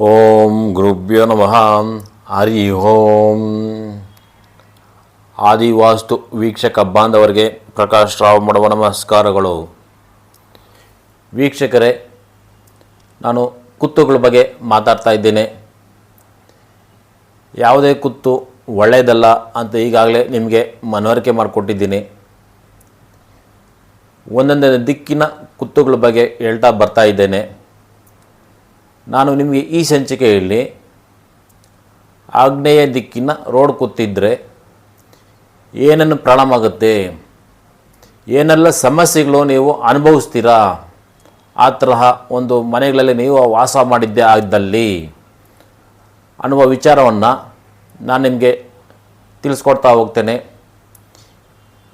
ಓಂ ಗುರುಭ್ಯೋ ನಮಃ. ಹರಿ ಓಂ. ಆದಿವಾಸ್ತು ವೀಕ್ಷಕ ಬಾಂಧವರಿಗೆ ಪ್ರಕಾಶ್ ರಾವ್ ಮಾಡುವ ನಮಸ್ಕಾರಗಳು. ವೀಕ್ಷಕರೇ, ನಾನು ಕುತ್ತುಗಳ ಬಗ್ಗೆ ಮಾತಾಡ್ತಾ ಇದ್ದೇನೆ. ಯಾವುದೇ ಕುತ್ತು ಒಳ್ಳೆಯದಲ್ಲ ಅಂತ ಈಗಾಗಲೇ ನಿಮಗೆ ಮನವರಿಕೆ ಮಾಡಿಕೊಟ್ಟಿದ್ದೀನಿ. ಒಂದೊಂದೇ ದಿಕ್ಕಿನ ಕುತ್ತುಗಳ ಬಗ್ಗೆ ಹೇಳ್ತಾ ಬರ್ತಾ ಇದ್ದೇನೆ. ನಾನು ನಿಮಗೆ ಈ ಸಂಚಿಕೆಯಲ್ಲಿ ಆಗ್ನೇಯ ದಿಕ್ಕಿನ ರೋಡ್ ಕೂತಿದ್ದರೆ ಏನನ್ನು ಪ್ರಾರಂಭವಾಗುತ್ತೆ ಏನೆಲ್ಲ ಸಮಸ್ಯೆಗಳು ನೀವು ಅನುಭವಿಸ್ತೀರಾ? ಆ ತರಹ ಒಂದು ಮನೆಗಳಲ್ಲಿ ನೀವು ವಾಸ ಮಾಡಿದ್ದೆ ಆಗಿದ್ದಲ್ಲಿ ಅನ್ನುವ ವಿಚಾರವನ್ನು ನಾನು ನಿಮಗೆ ತಿಳಿಸ್ಕೊಡ್ತಾ ಹೋಗ್ತೇನೆ.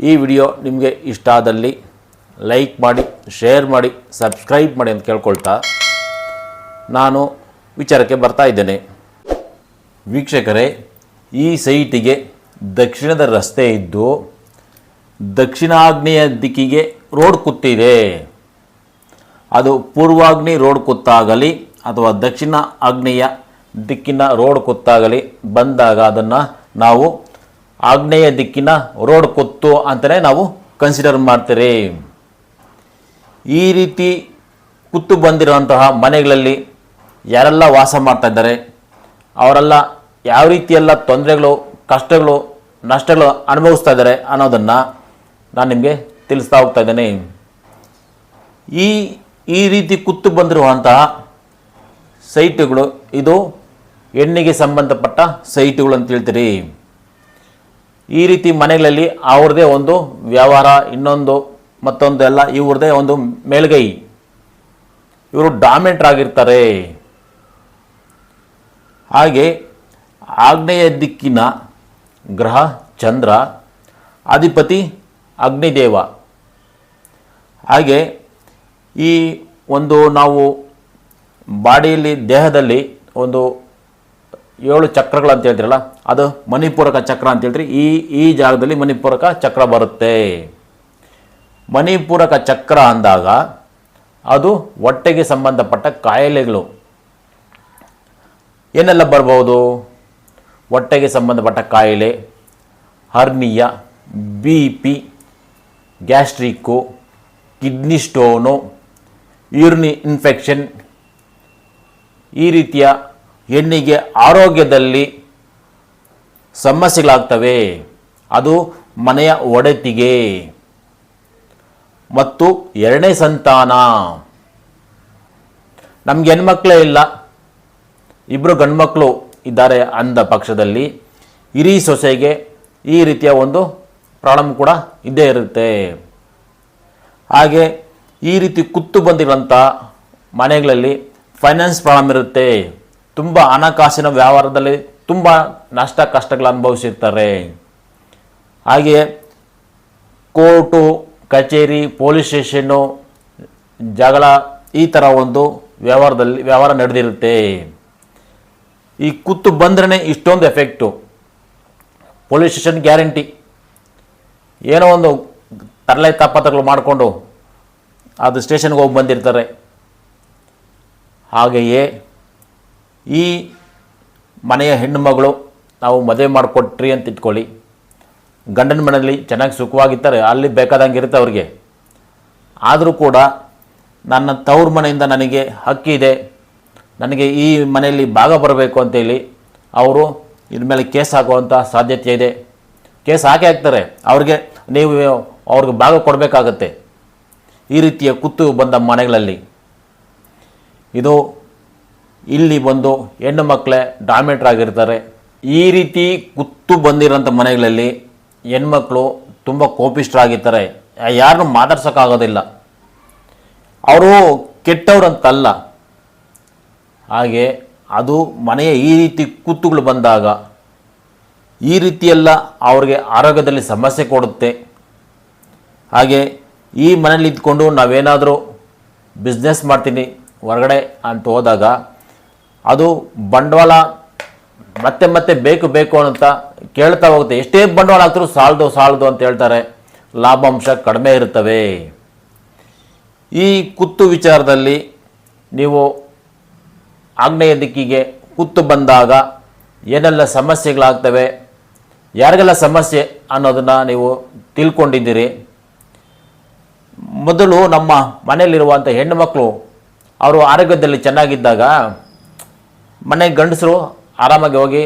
ಈ ವಿಡಿಯೋ ನಿಮಗೆ ಇಷ್ಟ ಆದಲ್ಲಿ ಲೈಕ್ ಮಾಡಿ, ಶೇರ್ ಮಾಡಿ, ಸಬ್ಸ್ಕ್ರೈಬ್ ಮಾಡಿ ಅಂತ ಕೇಳ್ಕೊಳ್ತಾ. ನಾನು ವಿಚಾರಕ್ಕೆ ಬರ್ತಾ ಇದ್ದೇನೆ. ವೀಕ್ಷಕರೇ, ಈ ಸೈಟಿಗೆ ದಕ್ಷಿಣದ ರಸ್ತೆ ಇದ್ದು ದಕ್ಷಿಣಾಗ್ನೇಯ ದಿಕ್ಕಿಗೆ ರೋಡ್ ಕುತ್ತಿದೆ ಅದು ಪೂರ್ವಾಗ್ನಿ ರೋಡ್ ಕುತ್ತಾಗಲಿ ಅಥವಾ ದಕ್ಷಿಣ ಆಗ್ನೇಯ ದಿಕ್ಕಿನ ರೋಡ್ ಕುತ್ತಾಗಲಿ ಬಂದಾಗ ಅದನ್ನು ನಾವು ಆಗ್ನೇಯ ದಿಕ್ಕಿನ ರೋಡ್ ಕುತ್ತು ಅಂತಲೇ ನಾವು ಕನ್ಸಿಡರ್ ಮಾಡ್ತೀರಿ. ಈ ರೀತಿ ಕುತ್ತು ಬಂದಿರುವಂತಹ ಮನೆಗಳಲ್ಲಿ ಯಾರೆಲ್ಲ ವಾಸ ಮಾಡ್ತಾ ಇದ್ದಾರೆ, ಅವರೆಲ್ಲ ಯಾವ ರೀತಿಯೆಲ್ಲ ತೊಂದರೆಗಳು, ಕಷ್ಟಗಳು, ನಷ್ಟಗಳು ಅನುಭವಿಸ್ತಾ ಇದ್ದಾರೆ ಅನ್ನೋದನ್ನು ನಾನು ನಿಮಗೆ ತಿಳಿಸ್ತಾ ಹೋಗ್ತಾ ಇದ್ದೇನೆ. ಈ ಈ ರೀತಿ ಕುತ್ತು ಬಂದಿರುವಂತಹ ಸೈಟುಗಳು, ಇದು ಹೆಣ್ಣಿಗೆ ಸಂಬಂಧಪಟ್ಟ ಸೈಟುಗಳು ಅಂತ ಹೇಳ್ತೀರಿ. ಈ ರೀತಿ ಮನೆಗಳಲ್ಲಿ ಅವ್ರದ್ದೇ ಒಂದು ವ್ಯವಹಾರ, ಇನ್ನೊಂದು ಮತ್ತೊಂದು ಎಲ್ಲ ಇವ್ರದ್ದೇ ಒಂದು ಮೇಲ್ಗೈ. ಇವರು ಡಾಮಿನೇಟರ್ ಆಗಿರ್ತಾರೆ. ಹಾಗೆ ಆಗ್ನೇಯ ದಿಕ್ಕಿನ ಗ್ರಹ ಚಂದ್ರ, ಅಧಿಪತಿ ಅಗ್ನಿದೇವ. ಹಾಗೆ ಈ ಒಂದು ನಾವು ಬಾಡಿಯಲ್ಲಿ ದೇಹದಲ್ಲಿ ಒಂದು ಏಳು ಚಕ್ರಗಳು ಅಂತ ಹೇಳ್ತೀರಲ್ಲ, ಅದು ಮಣಿಪೂರಕ ಚಕ್ರ ಅಂತ ಹೇಳ್ತೀರಿ. ಈ ಈ ಜಾಗದಲ್ಲಿ ಮಣಿಪೂರಕ ಚಕ್ರ ಬರುತ್ತೆ. ಮಣಿಪೂರಕ ಚಕ್ರ ಅಂದಾಗ ಅದು ಹೊಟ್ಟೆಗೆ ಸಂಬಂಧಪಟ್ಟ ಕಾಯಿಲೆಗಳು. ಏನೆಲ್ಲ ಬರ್ಬೋದು? ಹೊಟ್ಟೆಗೆ ಸಂಬಂಧಪಟ್ಟ ಕಾಯಿಲೆ, hernia, B P, gastric, kidney stone, urinary infection. ಈ ರೀತಿಯ ಹೆಣ್ಣಿಗೆ ಆರೋಗ್ಯದಲ್ಲಿ ಸಮಸ್ಯೆಗಳಾಗ್ತವೆ. ಅದು ಮನೆಯ ಒಡೆತಿಗೆ. ಮತ್ತು ಎರಡನೇ ಸಂತಾನ. ನಮ್ಗೆ ಹೆಣ್ಮಕ್ಳೇ ಇಲ್ಲ. ಇಬ್ಬರು ಗಂಡ್ಮಕ್ಳು ಇದ್ದಾರೆ ಅಂದ ಪಕ್ಷದಲ್ಲಿ ಹಿರಿ ಸೊಸೆಗೆ ಈ ರೀತಿಯ ಒಂದು ಪ್ರಾಬ್ಲಮ್ ಕೂಡ ಇದ್ದೇ ಇರುತ್ತೆ. ಹಾಗೆ ಈ ರೀತಿ ಕುತ್ತು ಬಂದಿರುವಂಥ ಮನೆಗಳಲ್ಲಿ ಫೈನಾನ್ಸ್ ಪ್ರಾಬ್ಲಮ್ ಇರುತ್ತೆ. ತುಂಬ ಹಣಕಾಸಿನ ವ್ಯವಹಾರದಲ್ಲಿ ತುಂಬ ನಷ್ಟ ಕಷ್ಟಗಳು ಅನುಭವಿಸಿರ್ತಾರೆ. ಹಾಗೆ ಕೋರ್ಟು, ಕಚೇರಿ, ಪೊಲೀಸ್ ಸ್ಟೇಷನ್ನು ಜಗಳ ಈ ಥರ ಒಂದು ವ್ಯವಹಾರದಲ್ಲಿ ವ್ಯವಹಾರ ನಡೆದಿರುತ್ತೆ. ಈ ಕುತ್ತು ಬಂದ್ರೆ ಇಷ್ಟೊಂದು ಎಫೆಕ್ಟು ಪೊಲೀಸ್ ಸ್ಟೇಷನ್ ಗ್ಯಾರಂಟಿ ಏನೋ ಒಂದು ತರಲೆ ತಾಪತ್ರಗಳು ಮಾಡಿಕೊಂಡು ಅದು ಸ್ಟೇಷನ್ಗೆ ಹೋಗಿ ಬಂದಿರ್ತಾರೆ. ಹಾಗೆಯೇ ಈ ಮನೆಯ ಹೆಣ್ಣುಮಗಳು ನಾವು ಮದುವೆ ಮಾಡಿಕೊಟ್ರಿ ಅಂತ ಇಟ್ಕೊಳ್ಳಿ. ಗಂಡನ ಮನೆಯಲ್ಲಿ ಚೆನ್ನಾಗಿ ಸುಖವಾಗಿರ್ತಾರೆ, ಅಲ್ಲಿ ಬೇಕಾದಂಗೆ ಇರುತ್ತೆ ಅವ್ರಿಗೆ. ಆದರೂ ಕೂಡ ನನ್ನ ತವ್ರ ಮನೆಯಿಂದ ನನಗೆ ಹಕ್ಕಿ ಇದೆ ನನಗೆ ಈ ಮನೆಯಲ್ಲಿ ಭಾಗ ಬರಬೇಕು ಅಂತೇಳಿ ಅವರು ಇದ್ರ ಮೇಲೆ ಕೇಸ್ ಹಾಕುವಂಥ ಸಾಧ್ಯತೆ ಇದೆ. ಕೇಸ್ ಹಾಕಿ ಹಾಕ್ತಾರೆ. ಅವ್ರಿಗೆ ನೀವು ಅವ್ರಿಗೆ ಭಾಗ ಕೊಡಬೇಕಾಗತ್ತೆ. ಈ ರೀತಿಯ ಕುತ್ತು ಬಂದ ಮನೆಗಳಲ್ಲಿ. ಇದು ಇಲ್ಲಿ ಬಂದು ಹೆಣ್ಣು ಮಕ್ಕಳೇ ಡಾಮಿನೇಟರ್ ಆಗಿರ್ತಾರೆ. ಈ ರೀತಿ ಕುತ್ತು ಬಂದಿರೋಂಥ ಮನೆಗಳಲ್ಲಿ ಹೆಣ್ಮಕ್ಳು ತುಂಬ ಕೋಪಿಷ್ಟರಾಗಿರ್ತಾರೆ ಯಾರನ್ನು ಮಾತಾಡ್ಸೋಕ್ಕಾಗೋದಿಲ್ಲ. ಅವರು ಕೆಟ್ಟವ್ರಂತಲ್ಲ. ಹಾಗೆ ಅದು ಮನೆಯ ಈ ರೀತಿ ಕುತ್ತುಗಳು ಬಂದಾಗ ಈ ರೀತಿಯೆಲ್ಲ ಅವ್ರಿಗೆ ಆರೋಗ್ಯದಲ್ಲಿ ಸಮಸ್ಯೆ ಕೊಡುತ್ತೆ. ಹಾಗೆ ಈ ಮನೇಲಿ ಇದ್ಕೊಂಡು ನಾವೇನಾದರೂ ಬಿಸ್ನೆಸ್ ಮಾಡ್ತೀನಿ, ಹೊರಗಡೆ ಅಂತ ಹೋದಾಗ ಅದು ಬಂಡವಾಳ ಮತ್ತೆ ಮತ್ತೆ ಬೇಕು ಬೇಕು ಅಂತ ಕೇಳ್ತಾ ಹೋಗುತ್ತೆ. ಎಷ್ಟೇ ಬಂಡವಾಳ ಹಾಕ್ದ್ರೂ ಸಾಲದು ಸಾಲದು ಅಂತ ಹೇಳ್ತಾರೆ. ಲಾಭಾಂಶ ಕಡಿಮೆ ಇರುತ್ತವೆ. ಈ ಕುತ್ತು ವಿಚಾರದಲ್ಲಿ ನೀವು ಆಗ್ನೇಯ ದಿಕ್ಕಿಗೆ ಕುತ್ತು ಬಂದಾಗ ಏನೆಲ್ಲ ಸಮಸ್ಯೆಗಳಾಗ್ತವೆ, ಯಾರಿಗೆಲ್ಲ ಸಮಸ್ಯೆ ಅನ್ನೋದನ್ನು ನೀವು ತಿಳ್ಕೊಂಡಿದ್ದೀರಿ. ಮೊದಲು ನಮ್ಮ ಮನೆಯಲ್ಲಿರುವಂಥ ಹೆಣ್ಣುಮಕ್ಕಳು ಅವರು ಆರೋಗ್ಯದಲ್ಲಿ ಚೆನ್ನಾಗಿದ್ದಾಗ ಮನೆ ಗಂಡಸರು ಆರಾಮಾಗಿ ಹೋಗಿ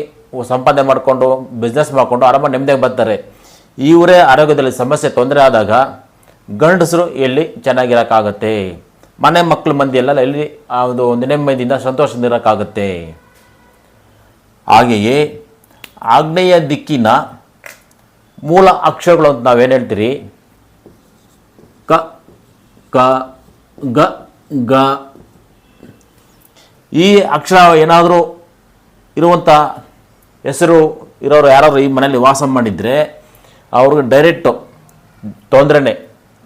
ಸಂಪಾದನೆ ಮಾಡಿಕೊಂಡು ಬಿಸ್ನೆಸ್ ಮಾಡಿಕೊಂಡು ಆರಾಮಾಗಿ ನೆಮ್ಮದಿಯಾಗಿ ಬರ್ತಾರೆ. ಇವರೇ ಆರೋಗ್ಯದಲ್ಲಿ ಸಮಸ್ಯೆ ತೊಂದರೆ ಆದಾಗ ಗಂಡಸರು ಎಲ್ಲಿ ಚೆನ್ನಾಗಿರೋಕ್ಕಾಗತ್ತೆ? ಮನೆ ಮಕ್ಕಳು ಮಂದಿ ಎಲ್ಲ ಎಲ್ಲಿ ಆ ಒಂದು ಸಂತೋಷದಿಂದ ಇರೋಕ್ಕಾಗತ್ತೆ. ಹಾಗೆಯೇ ಆಗ್ನೇಯ ದಿಕ್ಕಿನ ಮೂಲ ಅಕ್ಷರಗಳು ಅಂತ ನಾವೇನು ಹೇಳ್ತೀರಿ? ಕ ಕ, ಗ ಗ. ಈ ಅಕ್ಷರ ಏನಾದರೂ ಇರುವಂಥ ಹೆಸರು ಇರೋರು ಯಾರಾದರೂ ಈ ಮನೆಯಲ್ಲಿ ವಾಸ ಮಾಡಿದರೆ ಅವ್ರಿಗೆ ಡೈರೆಕ್ಟು ತೊಂದರೆನೇ.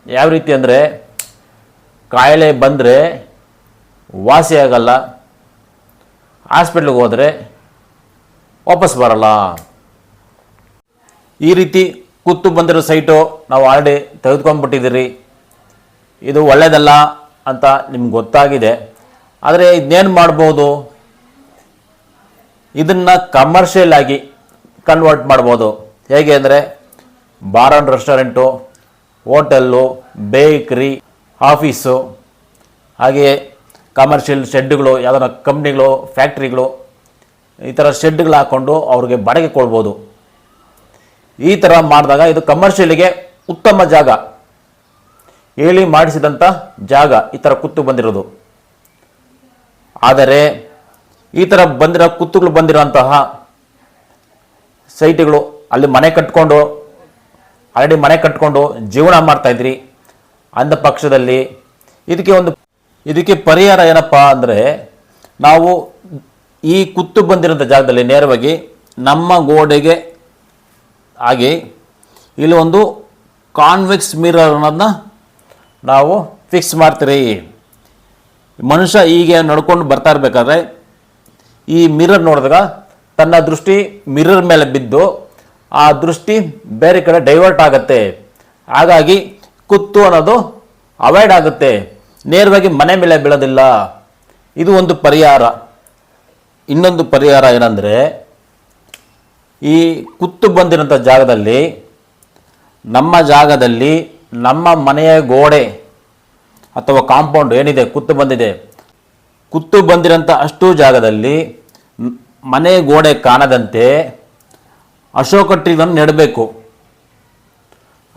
ಯಾವ ರೀತಿ ಅಂದರೆ ಕಾಯಿಲೆ ಬಂದರೆ ವಾಸಿ ಆಗಲ್ಲ ಹಾಸ್ಪಿಟ್ಲಿಗೆ ಹೋದರೆ ವಾಪಸ್ ಬರಲ್ಲ. ಈ ರೀತಿ ಕುತ್ತು ಬಂದಿರೋ ಸೈಟು ನಾವು ಆಲ್ರೆಡಿ ತೆಗೆದುಕೊಂಡ್ಬಿಟ್ಟಿದ್ದೀರಿ. ಇದು ಒಳ್ಳೆಯದಲ್ಲ ಅಂತ ನಿಮ್ಗೆ ಗೊತ್ತಾಗಿದೆ. ಆದರೆ ಇದನ್ನೇನು ಮಾಡ್ಬೋದು? ಇದನ್ನು ಕಮರ್ಷಿಯಲ್ ಆಗಿ ಕನ್ವರ್ಟ್ ಮಾಡ್ಬೋದು. ಹೇಗೆ ಅಂದರೆ bar and restaurant hotel bakery office, ಹಾಗೆಯೇ ಕಮರ್ಷಿಯಲ್ ಶೆಡ್ಗಳು ಯಾವ್ದಾರ ಕಂಪ್ನಿಗಳು ಫ್ಯಾಕ್ಟ್ರಿಗಳು ಈ ಥರ ಶೆಡ್ಗಳು ಹಾಕ್ಕೊಂಡು ಅವ್ರಿಗೆ ಬಾಡಿಗೆ ಕೊಡ್ಬೋದು. ಈ ಥರ ಮಾಡಿದಾಗ ಇದು ಕಮರ್ಷಿಯಲಿಗೆ ಉತ್ತಮ ಜಾಗ. ಹೇಳಿ ಮಾಡಿಸಿದಂಥ ಜಾಗ ಈ ಥರ ಕುತ್ತು ಬಂದಿರೋದು. ಆದರೆ ಈ ಥರ ಬಂದಿರೋ ಕುತ್ತುಗಳು ಬಂದಿರೋಂತಹ ಸೈಟ್ಗಳು ಅಲ್ಲಿ ಮನೆ ಕಟ್ಕೊಂಡು, ಆಲ್ರೆಡಿ ಮನೆ ಕಟ್ಕೊಂಡು ಜೀವನ ಮಾಡ್ತಾ ಇದ್ರಿ. ಅಂದ ಪಕ್ಷದಲ್ಲಿ ಇದಕ್ಕೆ ಒಂದು ಇದಕ್ಕೆ ಪರಿಹಾರ ಏನಪ್ಪ ಅಂದರೆ ನಾವು ಈ ಕುತ್ತು ಬಂದಿರೋಂಥ ಜಾಗದಲ್ಲಿ ನೇರವಾಗಿ ನಮ್ಮ ಗೋಡೆಗೆ ಆಗಿ ಇಲ್ಲಿ ಒಂದು ಕಾನ್ವೆಕ್ಸ್ ಮಿರರ್ ಅನ್ನೋದನ್ನ ನಾವು ಫಿಕ್ಸ್ ಮಾಡ್ತೀರಿ. ಮನುಷ್ಯ ಹೀಗೆ ನಡ್ಕೊಂಡು ಬರ್ತಾ ಇರಬೇಕಾದ್ರೆ ಈ ಮಿರರ್ ನೋಡಿದಾಗ ತನ್ನ ದೃಷ್ಟಿ ಮಿರರ್ ಮೇಲೆ ಬಿದ್ದು ಆ ದೃಷ್ಟಿ ಬೇರೆ ಕಡೆ ಡೈವರ್ಟ್ ಆಗುತ್ತೆ. ಹಾಗಾಗಿ ಕುತ್ತು ಅನ್ನೋದು ಅವಾಯ್ಡ್ ಆಗುತ್ತೆ. ನೇರವಾಗಿ ಮನೆ ಮೇಲೆ ಬೀಳೋದಿಲ್ಲ. ಇದು ಒಂದು ಪರಿಹಾರ. ಇನ್ನೊಂದು ಪರಿಹಾರ ಏನಂದರೆ, ಈ ಕುತ್ತು ಬಂದಿರೋಂಥ ಜಾಗದಲ್ಲಿ, ನಮ್ಮ ಜಾಗದಲ್ಲಿ ನಮ್ಮ ಮನೆಯ ಗೋಡೆ ಅಥವಾ ಕಾಂಪೌಂಡ್ ಏನಿದೆ, ಕುತ್ತು ಬಂದಿದೆ. ಕುತ್ತು ಬಂದಿರೋಂಥ ಅಷ್ಟು ಜಾಗದಲ್ಲಿ ಮನೆ ಗೋಡೆ ಕಾಣದಂತೆ ಅಶೋಕ ಟ್ರೀಗಳನ್ನು ನೆಡಬೇಕು.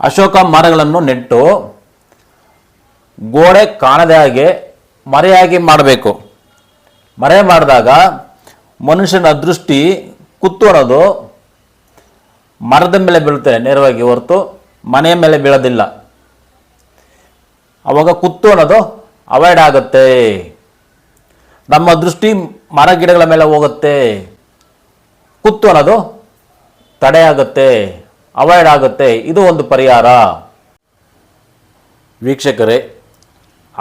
ಅಶೋಕ ಮರಗಳನ್ನು ನೆಟ್ಟು ಗೋಡೆ ಕಾಣದ ಹಾಗೆ ಮರೆಯಾಗಿ ಮಾಡಬೇಕು. ಮರೆ ಮಾಡಿದಾಗ ಮನುಷ್ಯನ ದೃಷ್ಟಿ ಕುತ್ತು ಅನ್ನೋದು ಮರದ ಮೇಲೆ ಬೀಳುತ್ತೆ ನೇರವಾಗಿ ಹೊರತು ಮನೆಯ ಮೇಲೆ ಬೀಳೋದಿಲ್ಲ. ಅವಾಗ ಕುತ್ತು ಅನ್ನೋದು ಅವಾಯ್ಡ್ ಆಗುತ್ತೆ. ನಮ್ಮ ದೃಷ್ಟಿ ಮರ ಗಿಡಗಳ ಮೇಲೆ ಹೋಗುತ್ತೆ. ಕುತ್ತು ಅನ್ನೋದು ತಡೆಯಾಗುತ್ತೆ. ಅವಾಯ್ಡ್ ಆಗುತ್ತೆ. ಇದು ಒಂದು ಪರಿಹಾರ. ವೀಕ್ಷಕರೇ,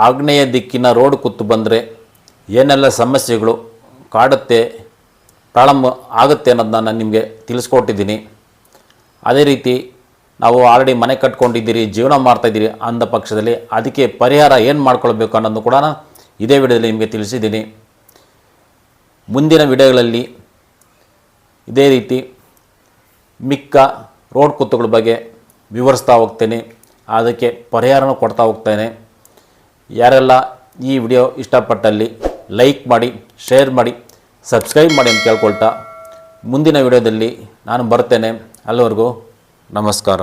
ಆಗ್ನೇಯ ದಿಕ್ಕಿನ ರೋಡ್ ಕುತ್ತು ಬಂದರೆ ಏನೆಲ್ಲ ಸಮಸ್ಯೆಗಳು, ಕಾಡುತ್ತೆ ಪ್ರಾರಂಭ ಆಗುತ್ತೆ ಅನ್ನೋದನ್ನ ನಾನು ನಿಮಗೆ ತಿಳಿಸ್ಕೊಟ್ಟಿದ್ದೀನಿ. ಅದೇ ರೀತಿ ನಾವು ಆಲ್ರೆಡಿ ಮನೆ ಕಟ್ಕೊಂಡಿದ್ದೀರಿ, ಜೀವನ ಮಾಡ್ತಾಯಿದ್ದೀರಿ ಅಂದ ಪಕ್ಷದಲ್ಲಿ ಅದಕ್ಕೆ ಪರಿಹಾರ ಏನು ಮಾಡ್ಕೊಳ್ಬೇಕು ಅನ್ನೋದು ಕೂಡ ನಾನು ಇದೇ ವಿಡಿಯೋದಲ್ಲಿ ನಿಮಗೆ ತಿಳಿಸಿದ್ದೀನಿ. ಮುಂದಿನ ವಿಡಿಯೋಗಳಲ್ಲಿ ಇದೇ ರೀತಿ ಮಿಕ್ಕ ರೋಡ್ ಕುತ್ತುಗಳ ಬಗ್ಗೆ ವಿವರಿಸ್ತಾ ಹೋಗ್ತೇನೆ. ಅದಕ್ಕೆ ಪರಿಹಾರನೂ ಕೊಡ್ತಾ ಹೋಗ್ತೇನೆ. ಯಾರೆಲ್ಲ ಈ ವಿಡಿಯೋ ಇಷ್ಟಪಟ್ಟಲ್ಲಿ ಲೈಕ್ ಮಾಡಿ, ಶೇರ್ ಮಾಡಿ, ಸಬ್ಸ್ಕ್ರೈಬ್ ಮಾಡಿ ಅಂತ ಕೇಳ್ಕೊಳ್ತಾ ಮುಂದಿನ ವಿಡಿಯೋದಲ್ಲಿ ನಾನು ಬರ್ತೇನೆ. ಅಲ್ಲಿವರೆಗೂ ನಮಸ್ಕಾರ.